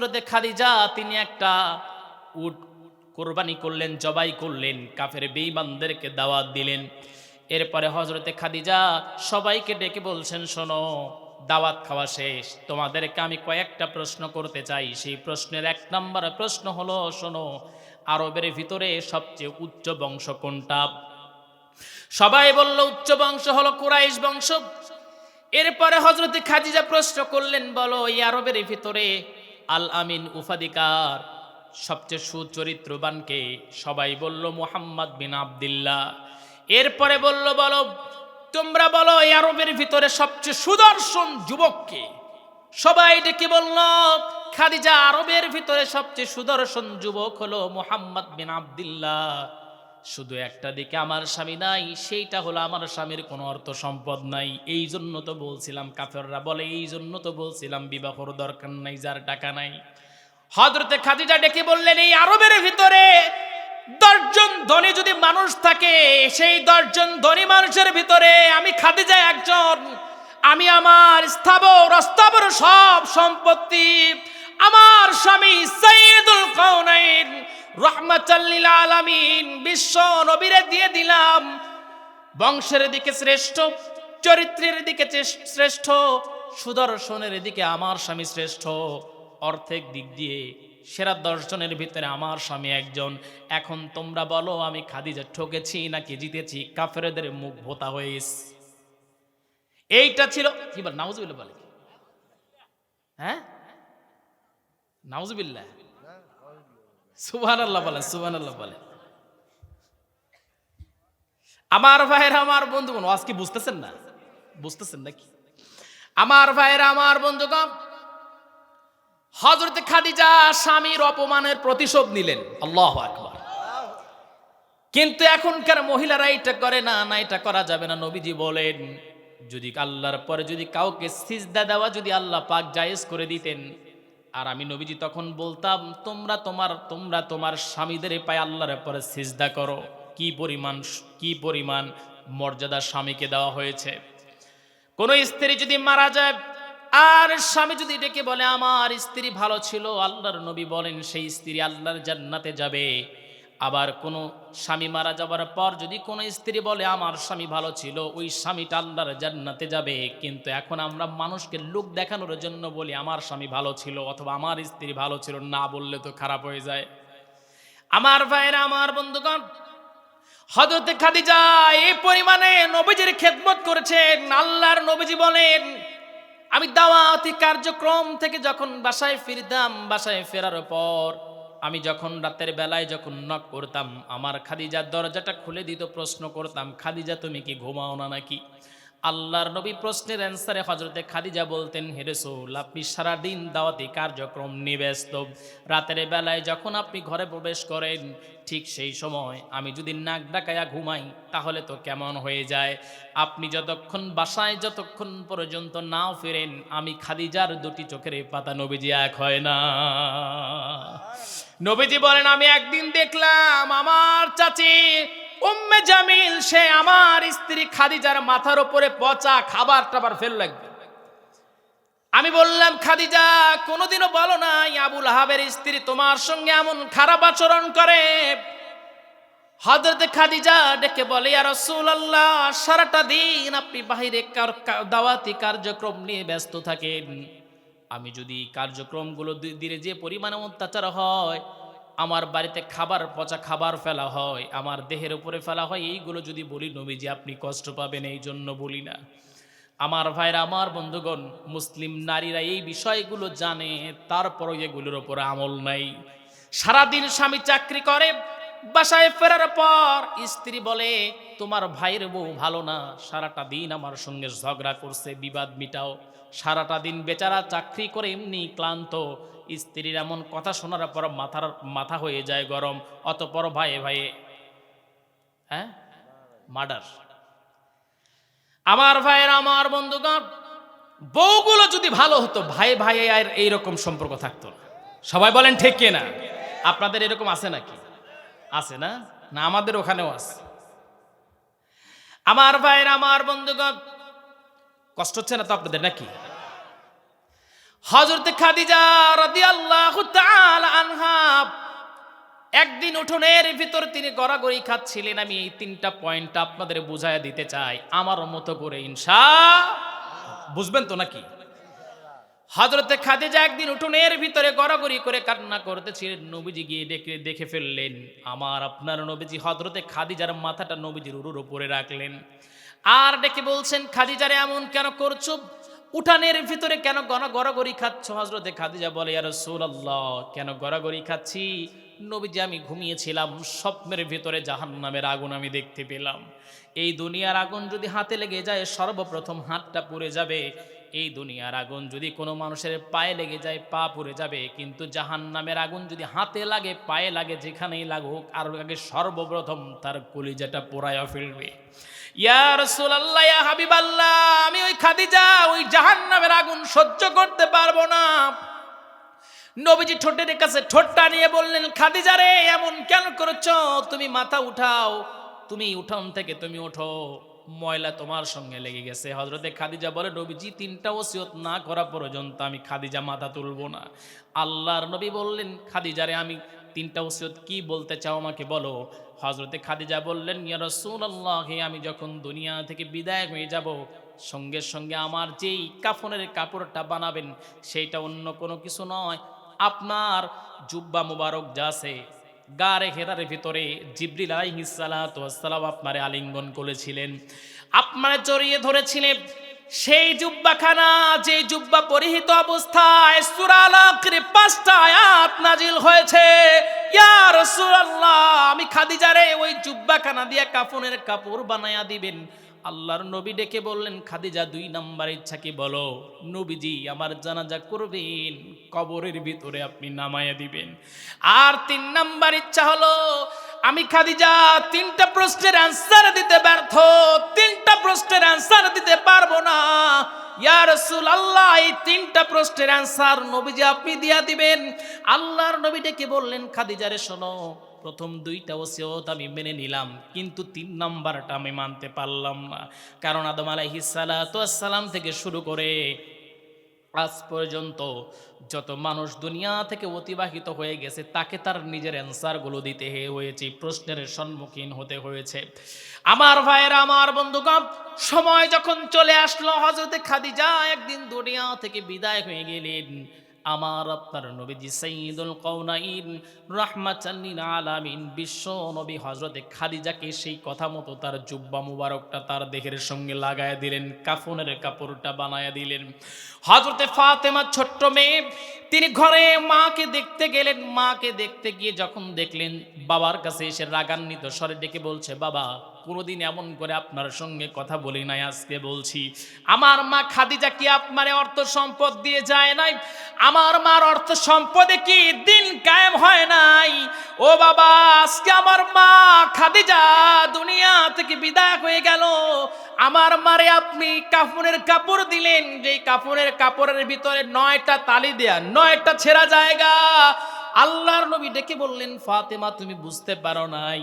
হজরতে খাদিজা, তিনি একটা উট কোরবানি করলেন, জবাই করলেন, কাফের বেঈমানদেরকে দাওয়াত দিলেন। এরপরে হজরতে খাদিজা সবাইকে ডেকে বলছেন, শোনো, দাওয়াত খাওয়া শেষ। তোমাদেরকে আমি কয়েকটা প্রশ্ন করতে চাই। সেই প্রশ্নের এক নম্বর প্রশ্ন হলো, শোনো, আরবের ভিতরে সবচেয়ে উচ্চ বংশ কোনটা? সবাই বলল, উচ্চ বংশ হলো কুরাইশ বংশ। এরপরে হজরত খাদিজা প্রশ্ন করলেন, বলো, এই আরবের ভিতরে আল আমিন উফাদিকার সবচেয়ে সুচরিত্রবানকে সবাই বলল, মুহাম্মদ বিন আবদুল্লাহ। এরপরে বলল, বলো, তোমরা বলো, এই আরবের ভিতরে সবচেয়ে সুদর্শন যুবককে? সবাই ডেকে বলল, খাদিজা, আরবের ভিতরে সবচেয়ে সুদর্শন যুবক হলো মুহাম্মদ বিন আবদুল্লাহ। শুধু একটা দিকে আমার স্বামী নাই, সেইটা হলো আমার স্বামীর কোনো অর্থ সম্পদ নাই। এই জন্য তো বলছিলাম, কাফেররা বলে, এই জন্য তো বলছিলাম, বিবাহর দরকার নাই, যার টাকা নাই। হজরতে খাদিজা ডেকে বললেন, এই আরবের ভিতরে দশজন ধনী যদি মানুষ থাকে, সেই দশজন ধনী মানুষের ভিতরে আমি খাদিজা একজন। আমি আমার স্থাবর, অস্থাবর সব সম্পত্তি, আমার স্বামী সৈয়দুল কৌনাইন রহমাতাল্লিল আলামিন, বিশ্ব নবীরে দিয়ে দিলাম। বংশের দিকে শ্রেষ্ঠ, চরিত্রের দিকে শ্রেষ্ঠ, সুদর্শনের দিকে আমার স্বামী শ্রেষ্ঠ। অর্থের দিক দিয়ে সেরা দর্শনের ভিতরে আমার স্বামী একজন। এখন তোমরা বলো, আমি খাদিজা ঠকেছি নাকি জিতেছি? কাফেরদের মুখ ভোতা হয়ে গেছে। এইটা ছিল কি বল, নাউজুবিল্লাহ বলে হ্যাঁ? নাউজুবিল্লাহ। সুবহান আল্লাহ বলে সুবহান আল্লাহ বলে আমার ভাইয়ের, আমার বন্ধুগণ আজ কি বুঝতেছেন না? বুঝতেছেন নাকি? আমার ভাইয়ের, আমার বন্ধুগণ হজরত খাদিজা স্বামীর অপমানের প্রতিশোধ নিলেন। আল্লাহ আকবার। কিন্তু এখনকার মহিলারা এটা করে না না, এটা করা যাবে না। নবীজি বলেন, যদি আল্লাহর পরে যদি কাউকে সিজদা দেওয়া যদি আল্লাহ পাক জায়েজ করে দিতেন আর আমি নবীজি তখন বলতাম, তোমরা তোমার তোমরা তোমার স্বামীদের পায়ে আল্লাহর পরে সিজদা করো। কি পরিমাণ কি পরিমাণ মর্যাদা স্বামীকে দেওয়া হয়েছে। কোনো স্ত্রী যদি মারা যায়, আর স্বামী যদি ডেকে বলে, আমার স্ত্রী ভালো ছিল। আল্লাহর নবী বলেন, সেই স্ত্রী আল্লাহর জান্নাতে যাবে। আবার কোন স্বামী মারা যাবার পর যদি কোনো স্ত্রী বলে, আমার স্বামী ভালো ছিল, ওই স্বামীটা আল্লাহর জান্নাতে যাবে। কিন্তু এখন আমরা মানুষকে লোক দেখানোর জন্য বলি, আমার স্বামী ভালো ছিল অথবা আমার স্ত্রী ভালো ছিল। না বললে তো খারাপ হয়ে যায়। আমার ভাইরা আমার বন্ধুগণ হজরতে খাদিজা এই পরিমাণে নবীজির খেদমত করেছেন। আল্লাহর নবীজি বলেন, আমি দাওয়াতি কার্যক্রম থেকে যখন বাসায় ফিরতাম, বাসায় ফেরার পর আমি যখন রাতের বেলায় যখন নক করতাম, আমার খাদিজার দরজাটা খুলে দিত, প্রশ্ন করতাম, খাদিজা, তুমি কি ঘুমাও না নাকি? আল্লাহর নবী প্রশ্নের অ্যান্সারে হজরতে খাদিজা বলতেন হেরেসোল আপনি সারাদিন দাওয়াতি কার্যক্রম নিবেস্ত। রাতের বেলায় যখন আপনি ঘরে প্রবেশ করেন ঠিক সেই সময় আমি যদি নাক ডাকায়া ঘুমাই তাহলে তো কেমন হয়ে যায়? আপনি যতক্ষণ বাসায় যতক্ষণ পর্যন্ত নাও ফেরেন আমি খাদিজার দুটি চোখের পাতা নবীজি এক হয় না। নবীজি বলেন আমি একদিন দেখলাম আমার চাচি উম্মে জামিল, সে আমার স্ত্রী খাদিজার মাথার উপরে পচা খাবার টাবার ফেল লাগবে। আমি বললাম, খাদিজা, কোনোদিনও বলো না আবুল হাবের স্ত্রী তোমার সঙ্গে এমন খারাপ আচরণ করে। হজরত খাদিজা ডেকে বলে আর আল্লাহ সারাটা দিন আপনি বাহিরে কার- দাওয়াতি কার্যক্রম নিয়ে ব্যস্ত থাকেন। আমি যদি কার্যক্রমগুলো দিলে যে পরিমাণে অত্যাচার হয় আমার বাড়িতে খাবার, পচা খাবার ফেলা হয়, আমার দেহের উপরে ফেলা হয়, এইগুলো যদি বলি নবীজি, আপনি কষ্ট পাবেন এই জন্য বলি না। আমার ভাইরা, আমার বন্ধুগণ, মুসলিম নারীরা এই বিষয়গুলো জানে, তারপরও এগুলোর ওপর আমল নাই। সারাদিন স্বামী চাকরি করে, বাসায় ফেরার পর স্ত্রী বলে, তোমার ভাইয়ের বউ ভালো না, সারাটা দিন আমার সঙ্গে ঝগড়া করছে, বিবাদ মিটাও। সারাটা দিন বেচারা চাকরি করে এমনি ক্লান্ত। স্ত্রীর এমন কথা শোনার পর মাথার, মাথা হয়ে যায় গরম। অতপর ভাইয়ে ভাইয়ে হ্যাঁ? মার্ডার আমার ভাইয়ের, আমার বন্ধুগণ, বউগুলো যদি ভালো হতো ভাই ভাই আর এইরকম সম্পর্ক থাকতো না। সবাই বলেন ঠিক কে না? আপনাদের এরকম আছে নাকি? আছে না? না, আমাদের ওখানেও আছে। আমার ভাইয়ের, আমার বন্ধুগণ কষ্ট হচ্ছে না তো আপনাদের নাকি? হজরত খাদিজা রাদিয়াল্লাহু একদিন উঠোনের ভিতর তিনি গড়াগড়ি খাচ্ছিলেন, আমি এই তিনটা পয়েন্ট আপনাদের বুঝায় দিতে চাই, আমার মতো করে ইনশা বুঝবেন তো নাকি? হজরতে খাদিজা একদিন উঠোনের ভিতরে গড়াগড়ি করে কান্না করতেছিলেন, নবীজি গিয়ে ডেকে দেখে ফেললেন, আমার আপনার নবীজি হজরতে খাদিজার মাথাটা নবীজির উরুর উপরে রাখলেন। আর ডেকে বলছেন, খাদিজারে, এমন কেন করছ? উঠানের ভিতরে কেন গণ গড়াগড়ি খাচ্ছ? হজরতে খাদিজা বলে আর আল্লাহ কেন গড়াগড়ি খাচ্ছি? নবীজি, আমি ঘুমিয়েছিলাম, স্বপ্নের ভিতরে জাহান নামের আগুন আমি দেখতে পেলাম। এই দুনিয়ার আগুন যদি হাতে লেগে যায়, সর্বপ্রথম হাতটা পুড়ে যাবে। এই দুনিয়ার আগুন যদি কোনো মানুষের পায়ে লেগে যায়, পা পুড়ে যাবে। কিন্তু জাহান নামের আগুন যদি হাতে লাগে, পায়ে লাগে, যেখানেই লাগুক, আর আগে সর্বপ্রথম তার কলিজাটা পোড়ায়া ফেলবে। ইয়া রাসূলুল্লাহ, ইয়া হাবিবাল্লাহ, আমি ওই খাদিজা, ওই জাহান্নামের আগুন সহ্য করতে পারব না। নবীজি ঠোঁটের কাছে ঠোঁটটা নিয়ে বললেন, খাদিজা রে, এমন কেন করেছ? তুমি মাথা উঠাও। তুমি উঠান থেকে তুমি ওঠো। ময়লা তোমার সঙ্গে লেগে গেছে। হজরতে খাদিজা বলে, নবীজি, তিনটা ওসিয়ত না করা পর্যন্ত আমি খাদিজা মাথা তুলবো না। আল্লাহর নবী বললেন খাদিজারে আমি তিনটা ওসিয়ত কি বলতে চাও আমাকে বলো? হজরতে খাদিজা বললেন, ইয়া রাসূলুল্লাহ আমি যখন দুনিয়া থেকে বিদায় হয়ে যাব, সঙ্গে সঙ্গে আমার যেই কাফনের কাপড়টা বানাবেন, সেইটা অন্য কোনো কিছু নয়। আপনার জুব্বা মুবারক যা আছে, গারে হেরার ভিতরে জিব্রিল আলাইহিসসালাম আপনারে আলিঙ্গন করেছিলেন। আপনারে জড়িয়ে ধরেছিলেন। সেই জুব্বাখানা, যে জুব্বা পরিহিত অবস্থায় সূরা পাঁচটা আয়াত নাজিল হয়েছে। ইয়া রাসূলুল্লাহ, আমি খাদিজারে ওই জুব্বাখানা দিয়ে কাফনের কাপড় বানায়া দিবেন। আল্লাহর নবী ডেকে বললেন, খাদিজা, দুই নাম্বার ইচ্ছা কি বলো? নবীজি, আমার জানাজা করবেন, কবরের ভিতরে আপনি নামায়া দিবেন। আর তিন নাম্বার ইচ্ছা হলো আমি খাদিজা, তিনটা প্রশ্নের অ্যান্সার দিতে ব্যর্থ। তিনটা প্রশ্নের অ্যান্সার দিতে পারব না। ইয়া রাসূল আল্লাহ এই তিনটা প্রশ্নের অ্যান্সার দিয়া দিবেন। আল্লাহর বললেন শোনো, প্রথম আমি মেনে নিলাম, কিন্তু তিন নাম্বারটা আমি মানতে পারলাম কারণ আদম আলাইহিসালাম থেকে শুরু করে আজ পর্যন্ত যত মানুষ দুনিয়া থেকে অতিবাহিত হয়ে গেছে, তাকে তার নিজের অ্যান্সারগুলো দিতে হয়েছে, প্রশ্নের সম্মুখীন হতে হয়েছে। আমার ভাইয়ের, আমার বন্ধুগণ, সময় যখন চলে আসলো হজরতে খাদিজা একদিন দুনিয়া থেকে বিদায় হয়ে গেলেন। আমার আপনার নবীজি সাইদুল কৌনাইন রাহমাতাল্লিল আলামিন, বিশ্ব নবী হজরতে খাদিজাকে সেই কথা মতো তার জুব্বা মুবারকটা তার দেহের সঙ্গে লাগায় দিলেন, কাফনের কাপড়টা বানায় দিলেন। হজরতে ফাতেমা ছোট্ট মেয়ে, তিনি ঘরে মাকে দেখতে গেলেন, মাকে দেখতে গিয়ে যখন দেখলেন, বাবার কাছে এসে রাগান্বিত স্বরে ডেকে বলছে, বাবা কোনোদিন এমন করে আপনার সঙ্গে কথা বলি নাই আজকে বলছি, আমার মা খাদিজা কি আপনারে অর্থ সম্পদ দিয়ে যায় নাই? আমার মার অর্থ সম্পদে কি দিন কায়েম হয় নাই? ও বাবা, আজকে আমার মা খাদিজা দুনিয়া থেকে বিদায় হয়ে গেল। আমার মারে আপনি কাফনের কাপড় দিলেন, যেই কাফনের কাপড়ের ভিতরে নয়টা তালি দেয়া, নয়টা ছেঁড়া জায়গা। আল্লাহর নবী ডেকে বললেন, ফাতেমা, তুমি বুঝতে পারো নাই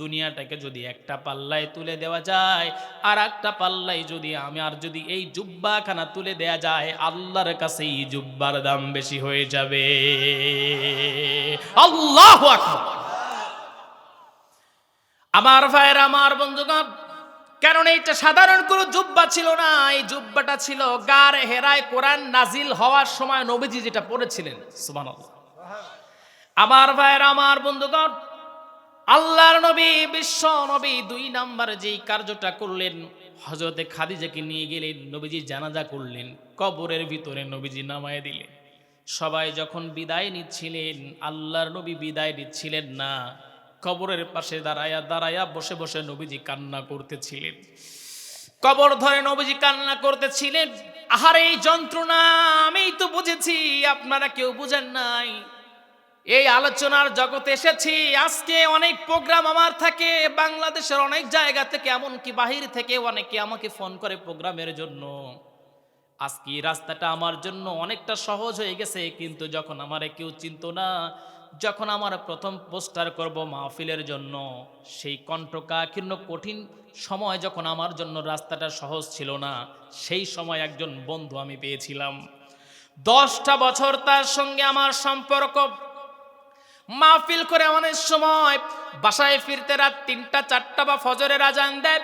দুনিয়াটাকে যদি একটা পাল্লায় তুলে দেওয়া যায় আর একটা পাল্লায় যদি আমি আর যদি এই জুব্বাখানা তুলে দেয়া যায়, আল্লাহর কাছে এই জুব্বার দাম বেশি হয়ে যাবে। আল্লাহ আমার ভাইয়ের, আমার বন্ধুগণ, কারণ এইটা সাধারণ কোনো জুব্বা ছিল না। এই জুব্বাটা ছিল গার হেরায় কোরআন নাজিল হওয়ার সময় নবীজি যেটা পড়েছিলেন আমার ভাইয়ের, আমার বন্ধুগণ আল্লাহর নবী, বিশ্ব নবী দুই নাম্বার যেই কার্যটা করলেন হজরতে খাদিজাকে নিয়ে গেলেন, নবীজি জানাজা করলেন, কবরের ভিতরে নবীজি নামায় দিলেন। সবাই যখন বিদায় নিচ্ছিলেন, আল্লাহর নবী বিদায় নিচ্ছিলেন না, কবরের পাশে দাঁড়ায়া দাঁড়ায়া বসে বসে নবীজি কান্না করতেছিলেন। কবর ধরে নবীজি কান্না করতেছিলেন, আহার এই যন্ত্রণা, আমি তো বুঝেছি, আপনারা কেউ বুঝেন নাই। এই আলোচনার জগতে এসেছি। আজকে অনেক প্রোগ্রাম আমার থাকে, বাংলাদেশের অনেক জায়গা থেকে, এমনকি বাহির থেকে অনেকে আমাকে ফোন করে প্রোগ্রামের জন্য। আজকে রাস্তাটা আমার জন্য অনেকটা সহজ হয়ে গেছে, কিন্তু যখন আমার কেউ চিনত না, যখন আমার প্রথম পোস্টার করব মাহফিলের জন্য, সেই কণ্ঠকাকীর্ণ কঠিন সময় যখন আমার জন্য রাস্তাটা সহজ ছিল না, সেই সময় একজন বন্ধু আমি পেয়েছিলাম। দশটা বছর তার সঙ্গে আমার সম্পর্ক মাহফিল করে অনেক সময় বাসায় ফিরতে রাত তিনটা, চারটা বা ফজরের আজান দেয়।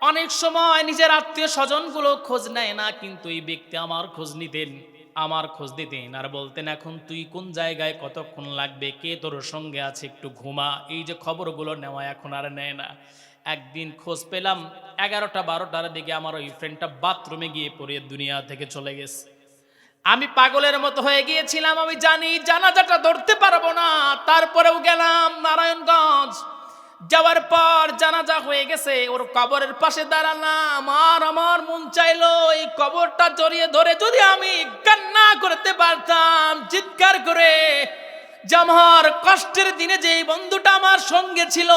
অনেক সময় নিজের আত্মীয় স্বজনগুলো খোঁজ নেয় না, কিন্তু এই ব্যক্তি আমার খোঁজ নিতেন, আমার খোঁজ দিতেন। আর বলতেন, এখন তুই কোন জায়গায় কতক্ষণ লাগবে? কে তোর সঙ্গে আছে? একটু ঘুমা। এই যে খবরগুলো নেওয়া এখন আর নেয় না। একদিন খোঁজ পেলাম, এগারোটা, বারোটার দিকে আমার ওই ফ্রেন্ডটা বাথরুমে গিয়ে পড়ে দুনিয়া থেকে চলে গেছে। আমি পাগলের মতো হয়ে গিয়েছিলাম, আমি জানি জানাজাটা ধরতে পারব না। তারপরেও গেলাম নারায়ণগঞ্জ। যাওয়ার পর জানাজা হয়ে গেছে, ওর কবরের পাশে দাঁড়ালাম, আর আমার মন চাইলো এই কবরটা জড়িয়ে ধরে যদি আমি কান্না করতে পারতাম, চিৎকার করে আমার কষ্টের দিনে যে বন্ধুটা আমার সঙ্গে ছিল,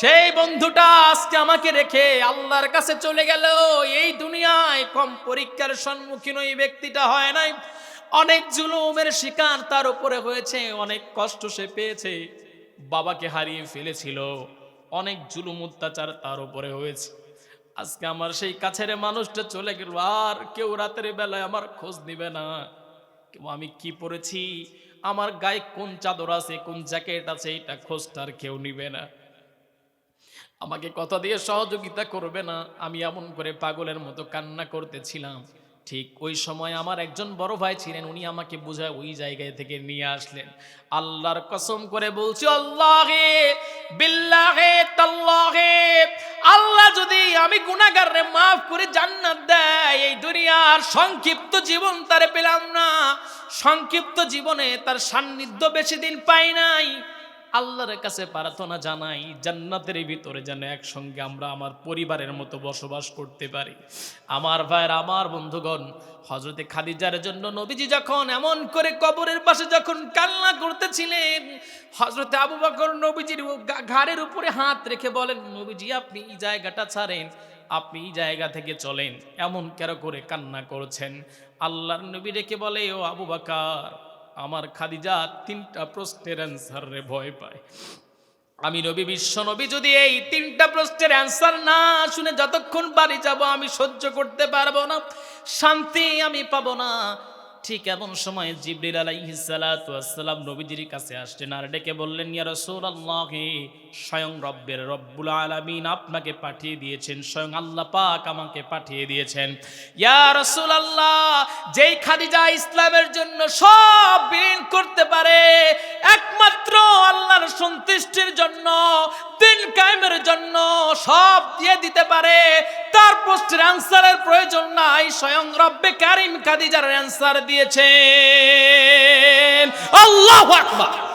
সেই বন্ধুটা আজকে আমাকে রেখে আল্লাহর কাছে চলে গেল। এই দুনিয়ায় কম পরীক্ষার সম্মুখীন ওই ব্যক্তিটা হয় নাই। অনেক জুলুমের শিকার তার উপরে হয়েছে, অনেক কষ্ট সে পেয়েছে, বাবাকে হারিয়ে ফেলেছিল, অনেক জুলুম অত্যাচার তার উপরে হয়েছে। আজকে আমার সেই কাছের মানুষটা চলে গেল, আর কেউ রাতের বেলায় আমার খোঁজ নিবে না। আমি কি পরেছি আমার গায়ে কোন চাদর আছে, কোন জ্যাকেট আছে এটা খোঁজটার কেউ নিবে না। আমাকে কথা দিয়ে সহযোগিতা করবে না। আমি এমন করে পাগলের মতো কান্না করতেছিলাম। ঠিক ওই সময় আমার একজন বড় ভাই ছিলেন, উনি আমাকে বুঝায় ওই জায়গায় থেকে নিয়ে আসলেন। আল্লাহর কসম করে বলছি, আল্লাহে আল্লাহ যদি আমি গুনাহগারে মাফ করে জান্নাত দেয়, এই দুনিয়ার সংক্ষিপ্ত জীবন তারে পেলাম না। সংক্ষিপ্ত জীবনে তার সান্নিধ্য বেশি দিন পাই নাই। আল্লাহর কাছে প্রার্থনা জানাই, জান্নাতের ভিতরে যেন একসঙ্গে আমরা আমার পরিবারের মতো বসবাস করতে পারি। আমার ভাইয়ের, আমার বন্ধুগণ হজরতে খাদিজার জন্য নবীজি যখন এমন করে কবরের পাশে যখন কান্না করতেছিলেন হজরতে আবু বকর নবীজির ঘাড়ের উপরে হাত রেখে বলেন, নবীজি, আপনি এই জায়গাটা ছাড়েন, আপনি এই জায়গা থেকে চলেন। এমন কেন করে কান্না করছেন? আল্লাহর নবী রেখে বলে, ও আবু বাকার আমার খাদিজা তিনটা প্রশ্নের অ্যান্সার রে ভয় পায়। আমি রবি বিশ্ব নবী, যদি এই তিনটা প্রশ্নের অ্যান্সার না শুনে যতক্ষণ বাড়ি যাব, আমি সহ্য করতে পারব না, শান্তি আমি পাবো না। ঠিক এমন সময় জিবরিল আলাইহিস সালাতু ওয়াসসালাম নবীজির কাছে আসলেন আর ডেকে বললেন, ইয়া রাসূলুল্লাহ, স্বয়ং রব্বের রব্বুল আলামিন আপনাকে পাঠিয়ে দিয়েছেন, স্বয়ং আল্লাহ পাক আমাকে পাঠিয়ে দিয়েছেন। ইয়া রাসূলুল্লাহ, যেই খাদিজা ইসলামের জন্য সব বিলীন করতে পারে, একমাত্র আল্লাহর সন্তুষ্টির জন্য, দিন কায়েমের জন্য সব দিয়ে দিতে পারে তার প্রশ্নের অ্যান্সারের প্রয়োজন নাই স্বয়ং রব্বে কারিম কাদিজার অ্যান্সার দিয়েছেন। আল্লাহু আকবার।